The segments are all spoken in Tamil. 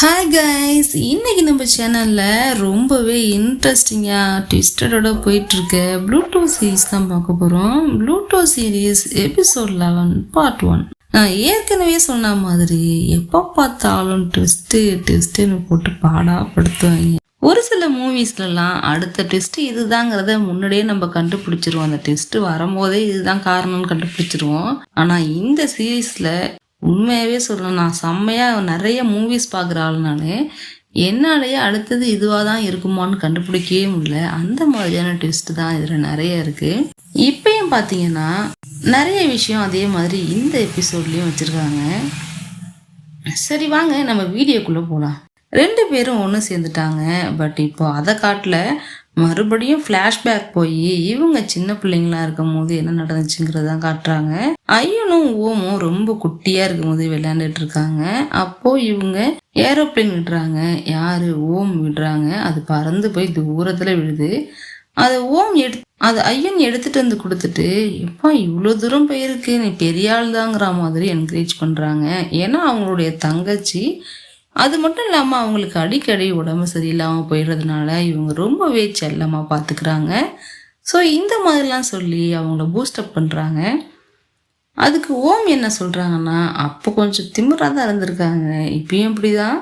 ஹாய் கைஸ் இன்றைக்கி நம்ம சேனலில் ரொம்பவே இன்ட்ரெஸ்டிங்காக ட்விஸ்டடோட போயிட்டுருக்க ப்ளூடூத் சீரிஸ் தான் பார்க்க போகிறோம் Bluetooth series episode eleven part one நான் ஏற்கனவே சொன்ன மாதிரி எப்போ பார்த்தாலும் ட்விஸ்ட்டு ட்விஸ்ட்டுன்னு போட்டு பாடாப்படுத்துவாங்க. ஒரு சில மூவிஸ்லலாம் அடுத்த ட்விஸ்ட் இதுதாங்கிறத முன்னாடியே நம்ம கண்டுபிடிச்சிருவோம். அந்த ட்விஸ்ட்டு வரும்போதே இதுதான் காரணம்னு கண்டுபிடிச்சிருவோம். ஆனால் இந்த சீரீஸில் உண்மையாகவே சொல்லணும் நான் செம்மையாக நிறைய மூவிஸ் பார்க்குற ஆள் நான். என்னாலேயே அடுத்தது இதுவாக தான் இருக்குமான்னு கண்டுபிடிக்கவே முடியல. அந்த மாதிரியான ட்விஸ்ட் தான் இதில் நிறைய இருக்குது இப்பயும் பார்த்தீங்கன்னா நிறைய விஷயம் அதே மாதிரி இந்த எபிசோட்லேயும் வச்சுருக்காங்க. சரி வாங்க நம்ம வீடியோக்குள்ளே போகலாம் ரெண்டு பேரும் ஒன்று சேர்ந்துட்டாங்க. பட் இப்போ அதை காட்டில் மறுபடியும் ஃப்ளாஷ்பேக் போய் இவங்க சின்ன பிள்ளைங்களா இருக்கும் போது என்ன நடந்துச்சுங்கிறத காட்டுறாங்க. ஐயனும் ஓமும் ரொம்ப குட்டியா இருக்கும் போது விளையாண்டுட்டு இருக்காங்க. அப்போ இவங்க ஏரோப்ளேன் விடுறாங்க. யாரு? ஓம் விடுறாங்க. அது பறந்து போய் தூரத்துல விழுது. அதை ஓம் எடுத்து அது ஐயன் எடுத்துட்டு வந்து கொடுத்துட்டு எப்பா இவ்வளோ தூரம் போயிருக்கு? நீ பெரிய ஆள் தாங்கிற மாதிரி என்கரேஜ் பண்ணுறாங்க ஏன்னா அவங்களுடைய தங்கச்சி அது மட்டும் இல்லாமல் அவங்களுக்கு அடிக்கடி உடம்பு சரியில்லாமல் போயிடுறதுனால இவங்க ரொம்பவே செல்லமாக பார்த்துக்கிறாங்க ஸோ இந்த மாதிரிலாம் சொல்லி அவங்கள பூஸ்டப் பண்ணுறாங்க அதுக்கு ஓம் என்ன சொல்கிறாங்கன்னா அப்போ கொஞ்சம் திமிராக தான் இருந்திருக்காங்க. இப்பயும் இப்படி தான்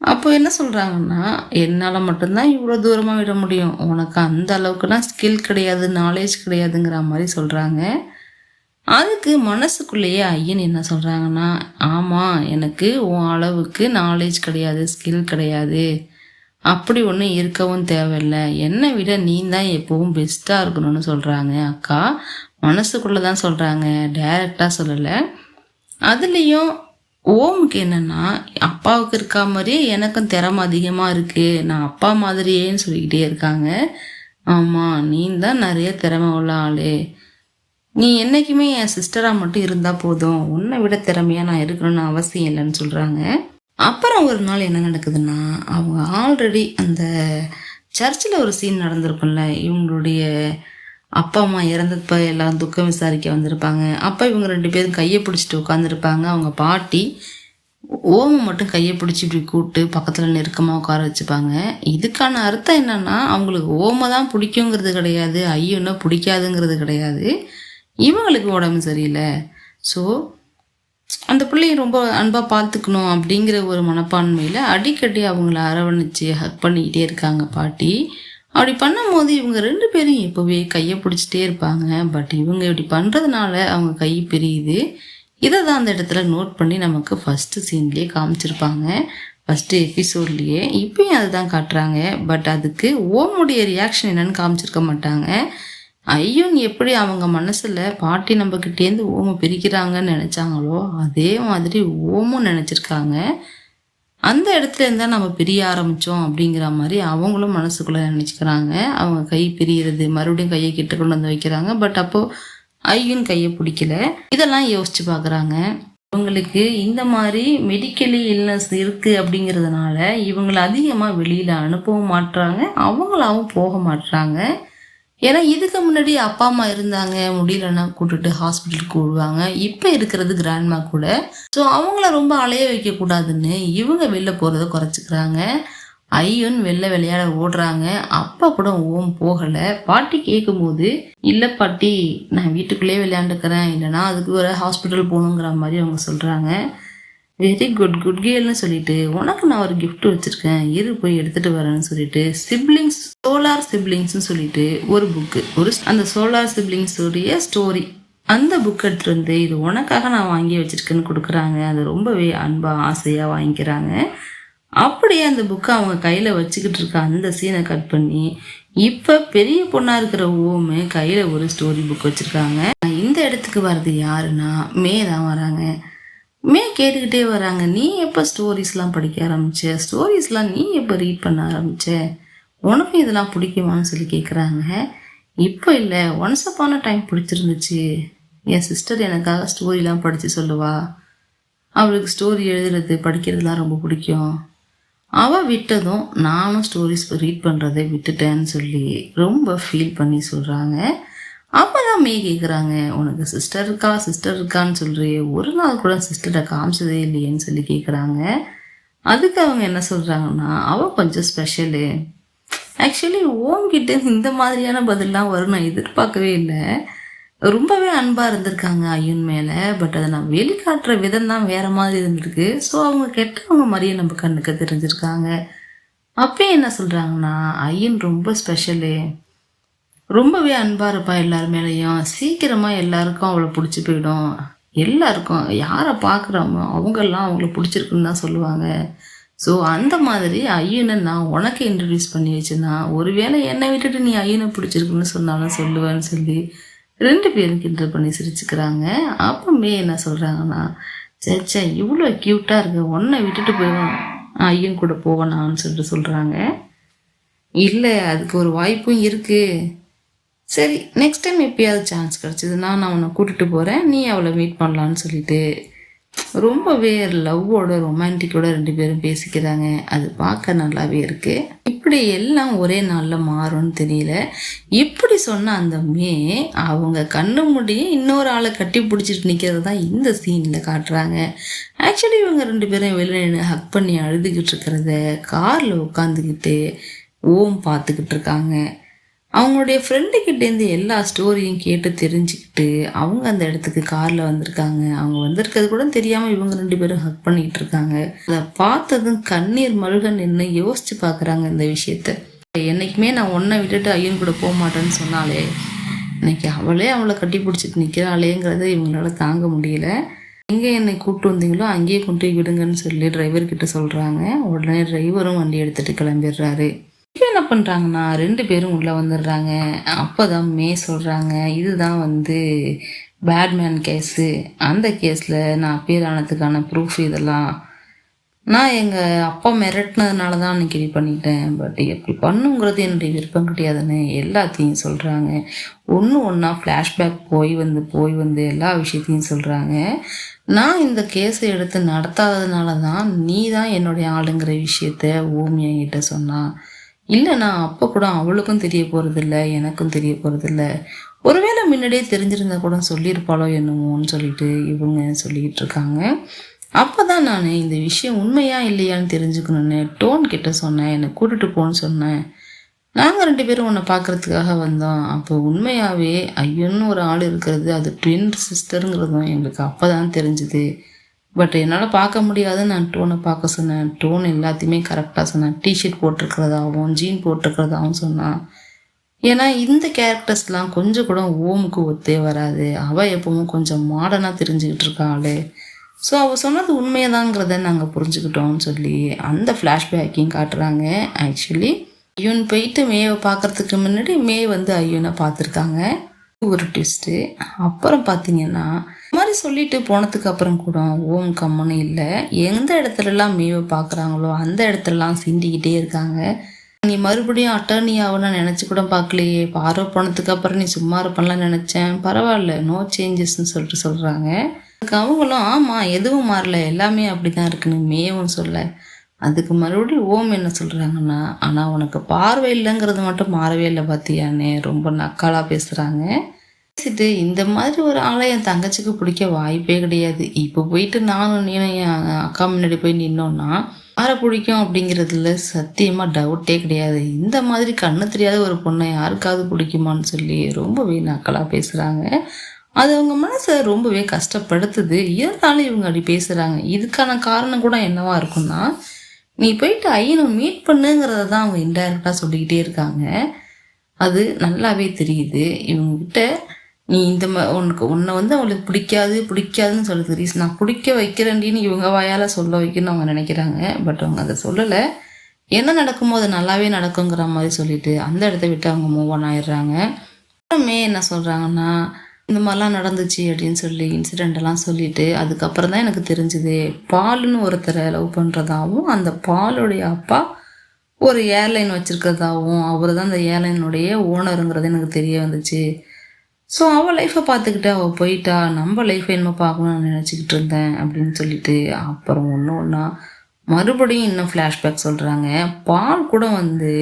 அப்போ என்ன சொல்கிறாங்கன்னா என்னால் மட்டும்தான் இவ்வளோ தூரமாக விட முடியும். உனக்கு அந்த அளவுக்குலாம் ஸ்கில் கிடையாது நாலேஜ் கிடையாதுங்கிற மாதிரி சொல்கிறாங்க அதுக்கு மனசுக்குள்ளேயே ஐயன் என்ன சொல்கிறாங்கன்னா ஆமாம் எனக்கு உன் அளவுக்கு நாலேஜ் கிடையாது ஸ்கில் கிடையாது. அப்படி ஒன்றும் இருக்கவும் தேவையில்லை. என்னை விட நீ தான் எப்பவும் பெஸ்ட்டாக இருக்கணும்னு சொல்கிறாங்க அக்கா மனசுக்குள்ளே தான் சொல்கிறாங்க டைரெக்டாக சொல்லலை. அதுலேயும் ஓமுக்கு என்னென்னா அப்பாவுக்கு இருக்கா மாதிரியே எனக்கும் திறமை அதிகமாக இருக்குது நான் அப்பா மாதிரியேன்னு சொல்லிக்கிட்டே இருக்காங்க. ஆமாம் நீ தான் நிறைய திறமை உள்ள ஆளே. நீ என்றைக்குமே என் சிஸ்டராக மட்டும் இருந்தால் போதும். உன்னை விட திறமையாக நான் இருக்கணும்னு அவசியம் இல்லைன்னு சொல்கிறாங்க அப்புறம் ஒரு நாள் என்ன நடக்குதுன்னா அவங்க ஆல்ரெடி அந்த சர்ச்சில் ஒரு சீன் நடந்திருக்கும்ல. இவங்களுடைய அப்பா அம்மா இறந்தப்ப எல்லாம் துக்கம் விசாரிக்க வந்திருப்பாங்க. அப்போ இவங்க ரெண்டு பேரும் கையை பிடிச்சிட்டு உட்காந்துருப்பாங்க அவங்க பாட்டி ஓமம் மட்டும் கையை பிடிச்சி இப்படி கூப்பிட்டு பக்கத்தில் நெருக்கமாக உட்கார வச்சுப்பாங்க. இதுக்கான அர்த்தம் என்னென்னா அவங்களுக்கு ஓம தான் பிடிக்குங்கிறது கிடையாது. ஐயோன்னா பிடிக்காதுங்கிறது கிடையாது. இவங்களுக்கு உடம்பு சரியில்லை. ஸோ அந்த பிள்ளைய ரொம்ப அன்பாக பார்த்துக்கணும் அப்படிங்கிற ஒரு மனப்பான்மையில் அடிக்கடி அவங்கள அரவணைச்சு ஹக் பண்ணிக்கிட்டே இருக்காங்க பாட்டி. அப்படி பண்ணும்போது இவங்க ரெண்டு பேரும் எப்போவே கையை பிடிச்சிட்டே இருப்பாங்க. பட் இவங்க இப்படி பண்ணுறதுனால அவங்க கை பிரியுது. இதை தான் அந்த இடத்துல நோட் பண்ணி நமக்கு ஃபஸ்ட்டு சீன்லேயே காமிச்சிருப்பாங்க. ஃபஸ்ட்டு எபிசோட்லேயே இப்பயும் அதை தான் காட்டுறாங்க. பட் அதுக்கு ஓமுடைய ரியாக்ஷன் என்னன்னு காமிச்சிருக்க மாட்டாங்க. ஐயோன் எப்படி அவங்க மனசில் பாட்டி நம்மக்கிட்டேருந்து ஓமை பிரிக்கிறாங்கன்னு நினச்சாங்களோ அதே மாதிரி ஓமும் நினச்சிருக்காங்க. அந்த இடத்துல இருந்தால் நம்ம பிரிய ஆரம்பித்தோம் அப்படிங்கிற மாதிரி அவங்களும் மனசுக்குள்ளே நினச்சிக்கிறாங்க. அவங்க கை பிரியறது மறுபடியும் கையை கிட்ட கொண்டு வந்து வைக்கிறாங்க. பட் அப்போது ஐயன் கையை பிடிக்கல. இதெல்லாம் யோசிச்சு பார்க்குறாங்க இவங்களுக்கு இந்த மாதிரி மெடிக்கலி இல்னஸ் இருக்குது அப்படிங்கிறதுனால இவங்களை அதிகமாக வெளியில் அனுப்பவும் மாட்டுறாங்க அவங்களாவும் போக மாட்டுறாங்க ஏன்னா இதுக்கு முன்னாடி அப்பா அம்மா இருந்தாங்க முடியலன்னா கூட்டுட்டு ஹாஸ்பிட்டலுக்கு விடுவாங்க இப்போ இருக்கிறது கிராண்ட்மா கூட. ஸோ அவங்கள ரொம்ப அலைய வைக்கக்கூடாதுன்னு இவங்க வெளில போகிறத குறைச்சிக்கிறாங்க. ஐயன் வெளில விளையாட ஓடுறாங்க. அப்பா கூட ஓம் போகலை. பாட்டி கேட்கும்போது இல்லை பாட்டி நான் வீட்டுக்குள்ளேயே விளையாண்டுக்கிறேன். இல்லைனா அதுக்கு ஒரு ஹாஸ்பிட்டல் போகணுங்கிற மாதிரி அவங்க சொல்கிறாங்க வெரி குட் குட் கேர்ள்னு சொல்லிட்டு உனக்கு நான் ஒரு கிஃப்ட் வச்சுருக்கேன். இரு போய் எடுத்துகிட்டு வரேன்னு சொல்லிட்டு சிப்ளிங்ஸ் சோலார் சிப்ளிங்ஸ்னு சொல்லிட்டு ஒரு புக்கு ஒரு அந்த சோலார் சிப்ளிங்ஸுடைய ஸ்டோரி அந்த புக் எடுத்துகிட்டு வந்து இது உனக்காக நான் வாங்கி வச்சுருக்கேன்னு கொடுக்குறாங்க. அது ரொம்பவே அன்பாக ஆசையாக வாங்கிக்கிறாங்க. அப்படியே அந்த புக்கை அவங்க கையில் வச்சுக்கிட்டு இருக்க அந்த சீனை கட் பண்ணி இப்போ பெரிய பொண்ணாக இருக்கிற ஓமு கையில் ஒரு ஸ்டோரி புக் வச்சுருக்காங்க. இந்த இடத்துக்கு வர்றது யாருன்னா மே தான் வராங்க. மே கேட்டுக்கிட்டே வராங்க. நீ எப்போ ஸ்டோரிஸ்லாம் படிக்க ஆரம்பிச்ச? ஸ்டோரிஸ்லாம் நீ எப்போ ரீட் பண்ண ஆரம்பிச்ச? உனக்கும் இதெல்லாம் பிடிக்குமான்னு சொல்லி கேட்குறாங்க இப்போ இல்லை ஒன்ஸ் அப்பான டைம் பிடிச்சிருந்துச்சு. என் சிஸ்டர் எனக்காக ஸ்டோரிலாம் படித்து சொல்லுவா. அவளுக்கு ஸ்டோரி எழுதுறது படிக்கிறதுலாம் ரொம்ப பிடிக்கும். அவள் விட்டதும் நானும் ஸ்டோரிஸ் ரீட் பண்ணுறதை விட்டுட்டேன்னு சொல்லி ரொம்ப ஃபீல் பண்ணி சொல்கிறாங்க அப்போ தான் மே கேட்குறாங்க உனக்கு சிஸ்டர் இருக்கா? சிஸ்டர் இருக்கான்னு சொல்கிறியே ஒரு நாள் கூட சிஸ்டரை காமிச்சதே இல்லையேன்னு சொல்லி கேட்குறாங்க அதுக்கு அவங்க என்ன சொல்கிறாங்கன்னா அவள் கொஞ்சம் ஸ்பெஷலு ஆக்சுவலி ஓம்கிட்ட இந்த மாதிரியான பதிலாம் வரும் நான் எதிர்பார்க்கவே இல்லை. ரொம்பவே அன்பாக இருந்திருக்காங்க ஐயன் மேலே. பட் அதை நான் வெளிக்காட்டுற விதம் தான் வேறு மாதிரி இருந்திருக்கு. ஸோ அவங்க கெட்டவங்க மாதிரியே நம்ம கண்ணுக்கு தெரிஞ்சிருக்காங்க. அப்பயும் என்ன சொல்கிறாங்கன்னா ஐயன் ரொம்ப ஸ்பெஷலு ரொம்பவே அன்பாக இருப்பா எல்லார் மேலேயும். சீக்கிரமாக எல்லாருக்கும் அவளை பிடிச்சி போயிடும். எல்லாருக்கும். யாரை பார்க்குறோமோ அவங்கெல்லாம் அவங்கள பிடிச்சிருக்குன்னு தான் சொல்லுவாங்க. ஸோ அந்த மாதிரி ஐயனை நான் உனக்கு இன்ட்ரடியூஸ் பண்ணி வச்சேன்னா ஒருவேளை என்னை விட்டுட்டு நீ ஐயனை பிடிச்சிருக்குன்னு சொன்னாலும் சொல்லுவேன்னு சொல்லி ரெண்டு பேரும் கிண்டல் பண்ணி சிரிச்சுக்கிறாங்க. அப்புறமே என்ன சொல்கிறாங்கன்னா சேச்சா இவ்வளோ க்யூட்டாக இருக்கு. உன்னை விட்டுட்டு போயிடும். ஐயன் கூட போவேனான்னு சொல்லிட்டு சொல்கிறாங்க இல்லை அதுக்கு ஒரு வாய்ப்பும் இருக்குது சரி நெக்ஸ்ட் டைம் எப்பயாவது சான்ஸ் கிடச்சிதுன்னா நான் உன்னை கூட்டிகிட்டு போகிறேன் நீ அவளை மீட் பண்ணலான்னு சொல்லிட்டு. ரொம்பவே லவ்வோட ரொமான்டிக்கோட ரெண்டு பேரும் பேசிக்கிறாங்க. அது பார்க்க நல்லாவே இருக்கு. இப்படி எல்லாம் ஒரே நாளில் மாறும்னு தெரியல. இப்படி சொன்ன அந்த மே அவங்க கண்ணு முடிய இன்னொரு ஆளை கட்டி பிடிச்சிட்டு நிற்கிறது தான் இந்த சீனில் காட்டுறாங்க. ஆக்சுவலி இவங்க ரெண்டு பேரும் வெளியே நின்று ஹக் பண்ணி அழுதுகிட்டு இருக்கிறத காரில் உட்காந்துக்கிட்டு ஓம் பார்த்துக்கிட்டு இருக்காங்க. அவங்களுடைய ஃப்ரெண்டுக்கிட்டேருந்து எல்லா ஸ்டோரியும் கேட்டு தெரிஞ்சுக்கிட்டு அவங்க அந்த இடத்துக்கு காரில் வந்திருக்காங்க. அவங்க வந்திருக்கிறது கூட தெரியாமல் இவங்க ரெண்டு பேரும் ஹக் பண்ணிக்கிட்டு இருக்காங்க. அதை பார்த்ததும் கண்ணீர் மல்க நின்று யோசித்து பார்க்குறாங்க இந்த விஷயத்த. என்றைக்குமே நான் ஒன்றை விட்டுட்டு ஐயன் கூட போக மாட்டேன்னு சொன்னாலே இன்னைக்கு அவளே அவளை கட்டி பிடிச்சிட்டு நிற்கிறாளேங்கிறத இவங்களால தாங்க முடியல. எங்கே என்னை கூப்பிட்டு வந்தீங்களோ அங்கேயே கொண்டு போய் விடுங்கன்னு சொல்லி டிரைவர்கிட்ட சொல்கிறாங்க உடனே டிரைவரும் வண்டி எடுத்துகிட்டு கிளம்பிடுறாரு. இப்போ என்ன பண்ணுறாங்கன்னா ரெண்டு பேரும் உள்ளே வந்துடுறாங்க. அப்போ தான் மே சொல்கிறாங்க இதுதான் வந்து பேட்மேன் கேஸு. அந்த கேஸில் நான் பேர் ஆனதுக்கான ப்ரூஃப் இதெல்லாம் நான் எங்கள் அப்பா மிரட்டினதுனால தான் அன்றைக்கி இது பண்ணிட்டேன். பட் எப்படி பண்ணுங்கிறது என்னுடைய விருப்பம் கிடையாதுன்னு எல்லாத்தையும் சொல்கிறாங்க ஒன்று ஒன்றா ஃப்ளாஷ்பேக் போய் வந்து போய் வந்து எல்லா விஷயத்தையும் சொல்கிறாங்க நான் இந்த கேஸை எடுத்து நடத்தாததுனால தான் நீ தான் என்னுடைய ஆளுங்கிற விஷயத்த ஓமி என்கிட்ட சொன்னான். இல்லைண்ணா அப்போ கூட அவளுக்கும் தெரிய போகிறதில்ல எனக்கும் தெரிய போகிறதில்ல ஒருவேளை முன்னாடியே தெரிஞ்சிருந்தா கூட சொல்லியிருப்பாளோ என்னமோன்னு சொல்லிட்டு இவங்க சொல்லிக்கிட்டு இருக்காங்க. அப்போ தான் நான் இந்த விஷயம் உண்மையா இல்லையான்னு தெரிஞ்சுக்கணுன்னு டோன் கிட்ட சொன்னேன் என்னை கூட்டிட்டு போன்னு சொன்னேன். நாங்கள் ரெண்டு பேரும் உன்னை பார்க்குறதுக்காக வந்தோம். அப்போ உண்மையாகவே ஐயன்னு ஒரு ஆள் இருக்கிறது அது ட்வின் சிஸ்டருங்கிறதும் எங்களுக்கு அப்போ தான் தெரிஞ்சுது. பட் என்னால் பார்க்க முடியாது. நான் டோனை பார்க்க சொன்னேன். டோன் எல்லாத்தையுமே கரெக்டாக சொன்னேன். டிஷர்ட் போட்டிருக்கிறதாகவும் ஜீன் போட்டிருக்கிறதாகவும் சொன்னான். ஏன்னா இந்த கேரக்டர்ஸ்லாம் கொஞ்சம் கூட ஓமுக்கு ஒத்தே வராது. அவள் எப்பவும் கொஞ்சம் மாடர்னாக தெரிஞ்சுக்கிட்டு இருக்காள் ஸோ அவள் சொன்னது உண்மையதாங்கிறத நாங்கள் புரிஞ்சுக்கிட்டோம்னு சொல்லி அந்த ஃப்ளாஷ்பேக்கையும் காட்டுறாங்க. ஆக்சுவலி ஐயன் போயிட்டு மேவை பார்க்குறதுக்கு முன்னாடி மே வந்து ஐயனை பார்த்துருக்காங்க. ஒரு ட்விஸ்ட்டு அப்புறம் பார்த்தீங்கன்னா சொல்லிட்டு போனதுக்கு அப்புறம் கூட ஓம் கம்மனு இல்லை. எந்த இடத்துலலாம் மேவை பார்க்குறாங்களோ அந்த இடத்துலலாம் சிந்திக்கிட்டே இருக்காங்க. நீ மறுபடியும் அட்டர்னி ஆகணும்னு நினச்சி கூட பார்க்கலையே பார்வை போனதுக்கு அப்புறம் நீ சும்மா இருப்பலாம் நினச்சேன். பரவாயில்ல நோ சேஞ்சஸ்ன்னு சொல்லிட்டு சொல்கிறாங்க அதுக்கு அவங்களும் ஆமாம் எதுவும் மாறல. எல்லாமே அப்படி தான் இருக்குன்னு மேவும் சொல்ல. அதுக்கு மறுபடியும் ஓம் என்ன சொல்கிறாங்கன்னா ஆனால் உனக்கு பார்வை இல்லைங்கிறது மட்டும் மாறவே இல்லை பார்த்தியானே ரொம்ப நக்காலாக பேசுகிறாங்க பேசிட்டு இந்த மாதிரி ஒரு ஆளை என் தங்கச்சிக்கு பிடிக்க வாய்ப்பே கிடையாது. இப்போ போயிட்டு நானும் நீனும் என் அக்கா முன்னாடி போய் நின்னோன்னா யாரை பிடிக்கும் அப்படிங்கிறதுல சத்தியமாக டவுட்டே கிடையாது. இந்த மாதிரி கண்ணு தெரியாத ஒரு பொண்ணை யாருக்காவது பிடிக்குமான்னு சொல்லி ரொம்பவே நக்கலாக பேசுகிறாங்க அது அவங்க மனசை ரொம்பவே கஷ்டப்படுத்துது. இருந்தாலும் இவங்க அப்படி பேசுகிறாங்க இதுக்கான காரணம் கூட என்னவா இருக்கும்னா நீ போயிட்டு ஐயனை மீட் பண்ணுங்கிறத தான் அவங்க இன்டைரக்டாக சொல்லிக்கிட்டே இருக்காங்க. அது நல்லாவே தெரியுது. இவங்ககிட்ட நீ இந்த மா உனக்கு உன்னை வந்து அவளுக்கு பிடிக்காது பிடிக்காதுன்னு சொல்லுது ரீசன் நான் பிடிக்க வைக்கிறேன்டின்னு இவங்க வாயால் சொல்ல வைக்கணும்னு அவங்க நினைக்கிறாங்க. பட் அவங்க அதை சொல்லலை. என்ன நடக்குமோ அது நல்லாவே நடக்குங்கிற மாதிரி சொல்லிட்டு அந்த இடத்த விட்டு அவங்க மூவ் ஆன் ஆயிடுறாங்க. அப்புறமே என்ன சொல்கிறாங்கன்னா இந்த மாதிரிலாம் நடந்துச்சு அப்படின்னு சொல்லி இன்சிடெண்ட்டெல்லாம் சொல்லிட்டு அதுக்கப்புறம் தான் எனக்கு தெரிஞ்சுது பால்னு ஒருத்தரை லவ் பண்ணுறதாவும் அந்த பாலுடைய அப்பா ஒரு ஏர்லைன் வச்சுருக்கிறதாகவும் அவர் தான் அந்த ஏர்லைனுடைய ஓனருங்கிறது எனக்கு தெரிய வந்துச்சு. ஸோ அவள் லைஃப்பை பார்த்துக்கிட்டு அவள் போயிட்டா நம்ம லைஃப்பை என்ன பார்க்கணும்னு நினச்சிக்கிட்டு இருந்தேன் அப்படின்னு சொல்லிட்டு அப்புறம் ஒன்று ஒன்றா மறுபடியும் இன்னும் ஃப்ளாஷ்பேக் சொல்கிறாங்க பால் கூட வந்து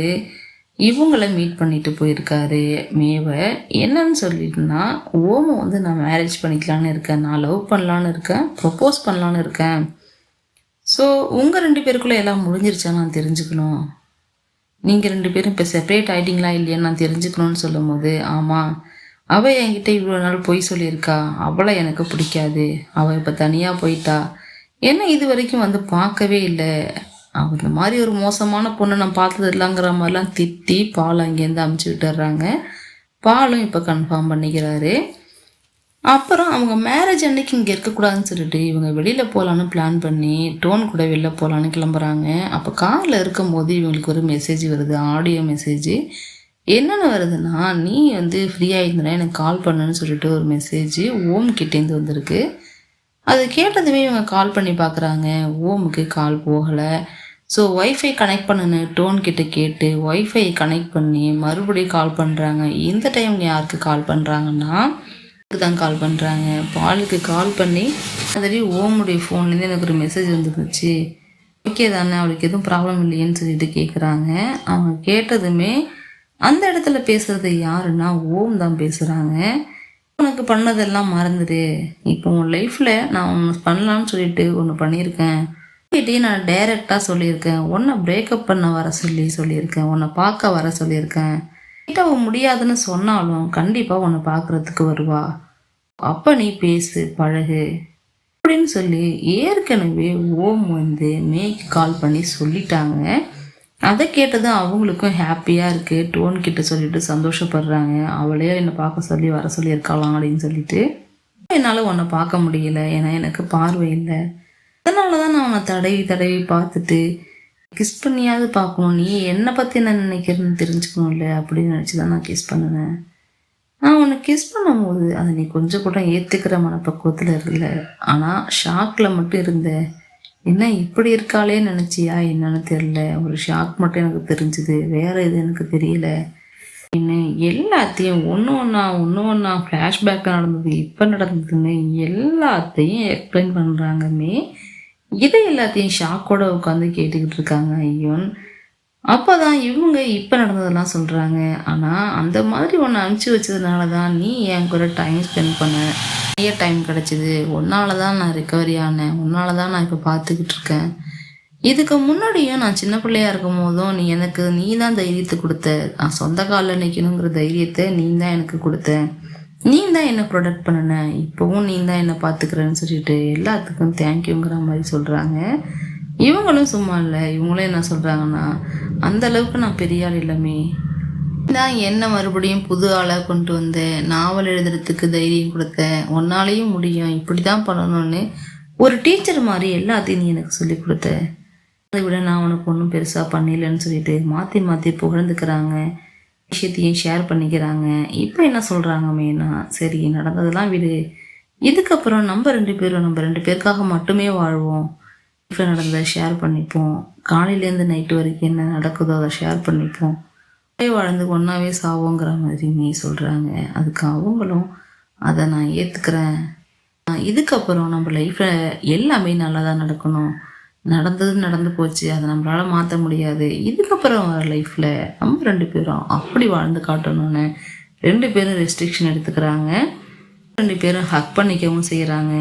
இவங்கள மீட் பண்ணிட்டு போயிருக்காரு மேவை. என்னன்னு சொல்லிட்டுனா ஓமம் வந்து நான் மேரேஜ் பண்ணிக்கலான்னு இருக்கேன் நான் லவ் பண்ணலான்னு இருக்கேன் ப்ரொப்போஸ் பண்ணலான்னு இருக்கேன். ஸோ உங்கள் ரெண்டு பேருக்குள்ளே எல்லாம் முடிஞ்சிருச்சா நான் தெரிஞ்சுக்கணும்? நீங்கள் ரெண்டு பேரும் இப்போ செப்பரேட் ஆகிட்டீங்களா இல்லையான்னு நான் தெரிஞ்சுக்கணும்னு சொல்லும் போது ஆமாம் அவள் என்கிட்ட இவ்வளோ நாள் பொய் சொல்லியிருக்கா. அவளை எனக்கு பிடிக்காது. அவள் இப்போ தனியாக போயிட்டா. என்ன இது வரைக்கும் வந்து பார்க்கவே இல்லை. அவங்க மாதிரி ஒரு மோசமான பொண்ணை நான் பார்த்தது இல்லைங்கிற மாதிரிலாம் திட்டி பால் அங்கேருந்து அமுச்சு விட்டுறாங்க பாலும் இப்போ கன்ஃபார்ம் பண்ணிக்கிறாரு. அப்புறம் அவங்க மேரேஜ் அன்னைக்கு இங்கே இருக்கக்கூடாதுன்னு சொல்லிட்டு இவங்க வெளியில் போகலான்னு பிளான் பண்ணி டோன் கூட வெளில போகலான்னு கிளம்புறாங்க. அப்போ காரில் இருக்கும்போது இவங்களுக்கு ஒரு மெசேஜ் வருது ஆடியோ மெசேஜ் என்னென்ன வருதுன்னா நீ வந்து ஃப்ரீயாக இருந்தனா எனக்கு கால் பண்ணுன்னு சொல்லிட்டு ஒரு மெசேஜ் ஓம் கிட்டேருந்து வந்திருக்கு. அது கேட்டதுமே இவங்க கால் பண்ணி பார்க்குறாங்க ஓமுக்கு கால் போகலை. ஸோ ஒய்ஃபை கனெக்ட் பண்ணுன்னு டோன் கிட்ட கேட்டு ஒய்ஃபை கனெக்ட் பண்ணி மறுபடியும் கால் பண்ணுறாங்க இந்த டைம் யாருக்கு கால் பண்ணுறாங்கன்னா தான் கால் பண்ணுறாங்க பாலுக்கு கால் பண்ணி மாதிரி ஓமுடைய ஃபோன்லேருந்து எனக்கு ஒரு மெசேஜ் வந்துருந்துச்சு. ஓகே தானே அவளுக்கு எதுவும் ப்ராப்ளம் இல்லையேன்னு சொல்லிட்டு கேட்குறாங்க அவங்க கேட்டதுமே அந்த இடத்துல பேசுகிறது யாருன்னா ஓம் தான் பேசுகிறாங்க உனக்கு பண்ணதெல்லாம் மறந்துடு. இப்போ உன் லைஃப்பில் நான் ஒன்று பண்ணலான்னு சொல்லிட்டு ஒன்று பண்ணியிருக்கேன். கிட்டே நான் டைரெக்டாக சொல்லியிருக்கேன். உன்னை பிரேக்கப் பண்ண வர சொல்லி சொல்லியிருக்கேன். உன்னை பார்க்க வர சொல்லியிருக்கேன். கிட்ட அவன் முடியாதுன்னு சொன்னாலும் கண்டிப்பாக உன்னை பார்க்குறதுக்கு வருவா. அப்போ நீ பேசு பழகு. அப்படின்னு சொல்லி ஏற்கனவே ஓம் வந்து மேய்க்கு கால் பண்ணி சொல்லிட்டாங்க. அதை கேட்டதும் அவங்களுக்கும் ஹாப்பியாக இருக்குது டோன் கிட்ட சொல்லிட்டு சந்தோஷப்படுறாங்க. அவளே என்னை பார்க்க சொல்லி வர சொல்லியிருக்காளாம் அப்படின்னு சொல்லிட்டு. என்னால் உன்னை பார்க்க முடியல. ஏன்னா எனக்கு பார்வை இல்லை. அதனால தான் நான் உன்னை தடவி தடவி பார்த்துட்டு கிஸ் பண்ணியாவது பார்க்கணும். நீ என்னை பற்றி என்ன நினைக்கிறேன்னு தெரிஞ்சுக்கணும்ல அப்படின்னு நினச்சி தான் நான் கிஸ் பண்ணுவேன் நான் உன்னை கிஸ் பண்ணும்போது அதை நீ கொஞ்சம் கூட ஏற்றுக்கிற மனப்பக்குவத்தில் இருக்கல ஆனால் ஷாக்கில் மட்டும் இருந்த என்ன இப்படி இருக்காளே நினச்சியா? என்னன்னு தெரில ஒரு ஷாக் மட்டும் எனக்கு தெரிஞ்சுது. வேறு எது எனக்கு தெரியல. இன்னும் எல்லாத்தையும் ஒன்று ஒன்றா ஒன்று ஒன்றா ஃப்ளாஷ்பேக் நடந்தது இப்போ நடந்ததுன்னு எல்லாத்தையும் எக்ஸ்பிளைன் பண்ணுறாங்கமே இதை எல்லாத்தையும் ஷாக்கோட உட்காந்து கேட்டுக்கிட்டு இருக்காங்க. ஐயோன் அப்போ தான் இவங்க இப்போ நடந்ததெல்லாம் சொல்கிறாங்க ஆனால் அந்த மாதிரி ஒன்று அனுப்பிச்சி வச்சதுனால தான் நீ என் கூட டைம் ஸ்பெண்ட் பண்ண. நிறைய டைம் கிடச்சிது. உன்னால தான் நான் ரிக்கவரி ஆனேன். உன்னால தான் நான் இப்போ பார்த்துக்கிட்டு இருக்கேன். இதுக்கு முன்னாடியும் நான் சின்ன பிள்ளையா இருக்கும் போதும் நீ எனக்கு நீ தான் தைரியத்தை கொடுத்த. நான் சொந்த காலில் நிற்கணுங்கிற தைரியத்தை நீ தான் எனக்கு கொடுத்த. நீ தான் என்னை ப்ரொடக்ட் பண்ணின. இப்போவும் நீ தான் என்னை பார்த்துக்கிறேன்னு சொல்லிட்டு எல்லாத்துக்கும் தேங்க்யூங்கிற மாதிரி சொல்கிறாங்க இவங்களும் சும்மா இல்லை. இவங்களும் என்ன சொல்கிறாங்கன்னா அந்த அளவுக்கு நான் பெரிய ஆள் இல்லைமே. நான் என்ன மறுபடியும் புது ஆளாக கொண்டு வந்தேன். நாவல் எழுதுறதுக்கு தைரியம் கொடுத்தேன். உன்னாலேயும் முடியும். இப்படி தான் பண்ணணும்னு ஒரு டீச்சர் மாதிரி எல்லாத்தையும் நீ எனக்கு சொல்லி கொடுத்த. அதை விட நான் உனக்கு ஒன்றும் பெருசாக பண்ணலன்னு சொல்லிட்டு மாற்றி மாற்றி புகழ்ந்துக்கிறாங்க. விஷயத்தையும் ஷேர் பண்ணிக்கிறாங்க. இப்போ என்ன சொல்கிறாங்க மெயினா சரி நடந்ததெல்லாம் விடு. இதுக்கப்புறம் நம்ம ரெண்டு பேரும் நம்ம ரெண்டு பேருக்காக மட்டுமே வாழ்வோம். லைஃப்பில் நடந்ததை ஷேர் பண்ணிப்போம். காலையிலேருந்து நைட்டு வரைக்கும் என்ன நடக்குதோ அதை ஷேர் பண்ணிப்போம். அப்படியே வாழ்ந்து ஒன்றாவே சாவோங்கிற மாதிரி நீ சொல்கிறாங்க அதுக்கு அவங்களும் அதை நான் ஏற்றுக்கிறேன் இதுக்கப்புறம் நம்ம லைஃப்பில் எல்லாமே நல்லா தான் நடக்கணும். நடந்தது நடந்து போச்சு. அதை நம்மளால் மாற்ற முடியாது. இதுக்கப்புறம் வர லைஃப்பில் நம்ம ரெண்டு பேரும் அப்படி வாழ்ந்து காட்டணும்னு ரெண்டு பேரும் ரெஸ்ட்ரிக்ஷன் எடுத்துக்கிறாங்க. ரெண்டு பேரும் ஹக் பண்ணிக்கவும் செய்கிறாங்க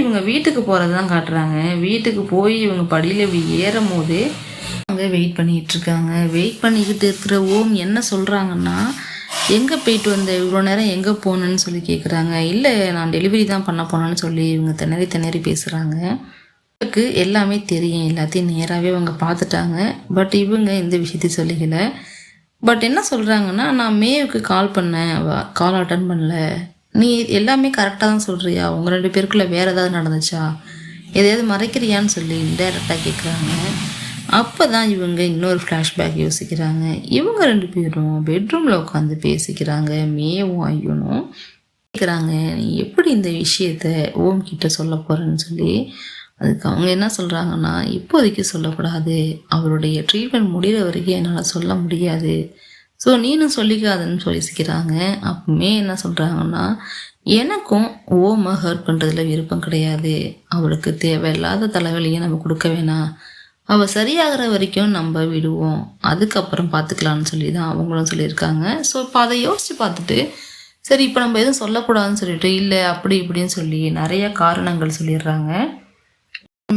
இவங்க வீட்டுக்கு போகிறது தான் காட்டுறாங்க. வீட்டுக்கு போய் இவங்க படியில் இப்படி ஏறும் போது அங்கே வெயிட் பண்ணிகிட்டு இருக்காங்க. வெயிட் பண்ணிக்கிட்டு இருக்கிற ஓம் என்ன சொல்கிறாங்கன்னா எங்கே போயிட்டு வந்த? இவ்வளோ நேரம் எங்கே போகணுன்னு சொல்லி கேட்குறாங்க இல்லை நான் டெலிவரி தான் பண்ண போனேன்னு சொல்லி இவங்க திணறி திணறி பேசுகிறாங்க இவங்களுக்கு எல்லாமே தெரியும். எல்லாத்தையும் நேராகவே அவங்க பார்த்துட்டாங்க. பட் இவங்க இந்த விஷயத்தையும் சொல்லிக்கல பட் என்ன சொல்கிறாங்கன்னா நான் மேவுக்கு கால் பண்ணேன். கால் அட்டன் பண்ணல. நீ எல்லாமே கரெக்டாக தான் சொல்கிறியா உங்கள் ரெண்டு பேருக்குள்ளே வேறு ஏதாவது நடந்துச்சா? எதையாவது மறைக்கிறியான்னு சொல்லி இன்டைரக்டாக கேட்குறாங்க அப்போ தான் இவங்க இன்னொரு ஃப்ளாஷ்பேக் யோசிக்கிறாங்க. இவங்க ரெண்டு பேரும் பெட்ரூமில் உட்காந்து பேசிக்கிறாங்க. மேவும் ஐயனும் கேட்குறாங்க நீ எப்படி இந்த விஷயத்த ஓம் கிட்ட சொல்ல போகிறேன்னு சொல்லி? அதுக்கு அவங்க என்ன சொல்கிறாங்கன்னா இப்போதைக்கு சொல்லக்கூடாது. அவருடைய ட்ரீட்மெண்ட் முடிகிற வரைக்கும் என்னால் சொல்ல முடியாது. ஸோ நீனும் சொல்லிக்காதுன்னு சொல்லிக்கிறாங்க அப்பவுமே என்ன சொல்கிறாங்கன்னா எனக்கும் ஓமை ஹர்ட் பண்ணுறதுல விருப்பம் கிடையாது. அவளுக்கு தேவையில்லாத தலைவலியை நம்ம கொடுக்க வேணாம் அவள் சரியாகிற வரைக்கும் நம்ம விடுவோம். அதுக்கப்புறம் பார்த்துக்கலான்னு சொல்லி தான் அவங்களும் சொல்லியிருக்காங்க. ஸோ இப்போ அதை யோசித்து பார்த்துட்டு சரி இப்போ நம்ம எதுவும் சொல்லக்கூடாதுன்னு சொல்லிட்டு இல்லை அப்படி இப்படின்னு சொல்லி நிறைய காரணங்கள் சொல்லிடுறாங்க.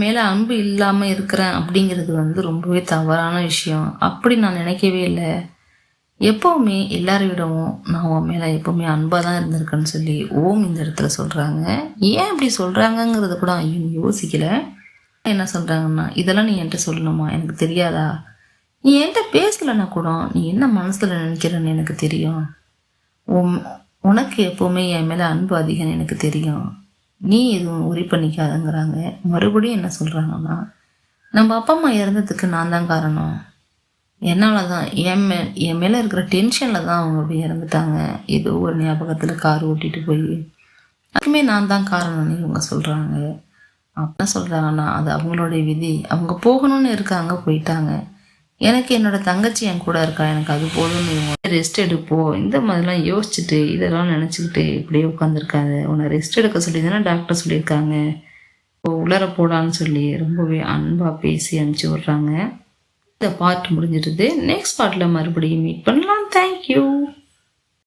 மேலே அன்பு இல்லாமல் இருக்கிறேன் அப்படிங்கிறது வந்து ரொம்பவே தவறான விஷயம். அப்படி நான் நினைக்கவே இல்லை. எப்போவுமே எல்லாரை விடவும் நான் உன் மேலே எப்போவுமே அன்பாக தான் இருந்திருக்கேன்னு சொல்லி ஓம் இந்த இடத்துல சொல்கிறாங்க ஏன் இப்படி சொல்கிறாங்கங்கிறத கூட ஐயோ யோசிக்கலை. என்ன சொல்கிறாங்கன்னா இதெல்லாம் நீ என்கிட்ட சொல்லணுமா? எனக்கு தெரியாதா? நீ என்கிட்ட பேசலைன்னா கூட நீ என்ன மனசில் நினைக்கிறன்னு எனக்கு தெரியும். உன் உனக்கு எப்போவுமே என் மேலே அன்பு அதிகம்னு எனக்கு தெரியும். நீ எதுவும் உரி பண்ணிக்காதங்கிறாங்க. மறுபடியும் என்ன சொல்கிறாங்கன்னா நம்ம அப்பா அம்மா இறந்ததுக்கு நான் தான் காரணம். என்னால் தான் என் மே என் மேலே இருக்கிற டென்ஷனில் தான் அவங்க அப்படி இறந்துட்டாங்க. ஏதோ ஒரு ஞாபகத்தில் கார் ஓட்டிகிட்டு போய். அதுக்குமே நான் தான் காரணம்னு இவங்க சொல்கிறாங்க அப்போ சொல்கிறாங்கன்னா அது அவங்களுடைய விதி. அவங்க போகணும்னு இருக்காங்க போயிட்டாங்க. எனக்கு என்னோட தங்கச்சி என் கூட இருக்கா எனக்கு அது போதும்னு இவங்க ரெஸ்ட் எடுப்போம் இந்த மாதிரிலாம் யோசிச்சுட்டு இதெல்லாம் நினச்சிக்கிட்டு இப்படியே உட்காந்துருக்காங்க உன்னை ரெஸ்ட் எடுக்க சொல்லி தானே டாக்டர் சொல்லியிருக்காங்க. இப்போ உலர போடான்னு சொல்லி ரொம்பவே அன்பாக பேசி அனுப்பிச்சி விட்றாங்க. இந்த பார்ட் முடிஞ்சிருது. நெக்ஸ்ட் பார்ட்டில் மறுபடியும் மீட் பண்ணலாம். தேங்க்யூ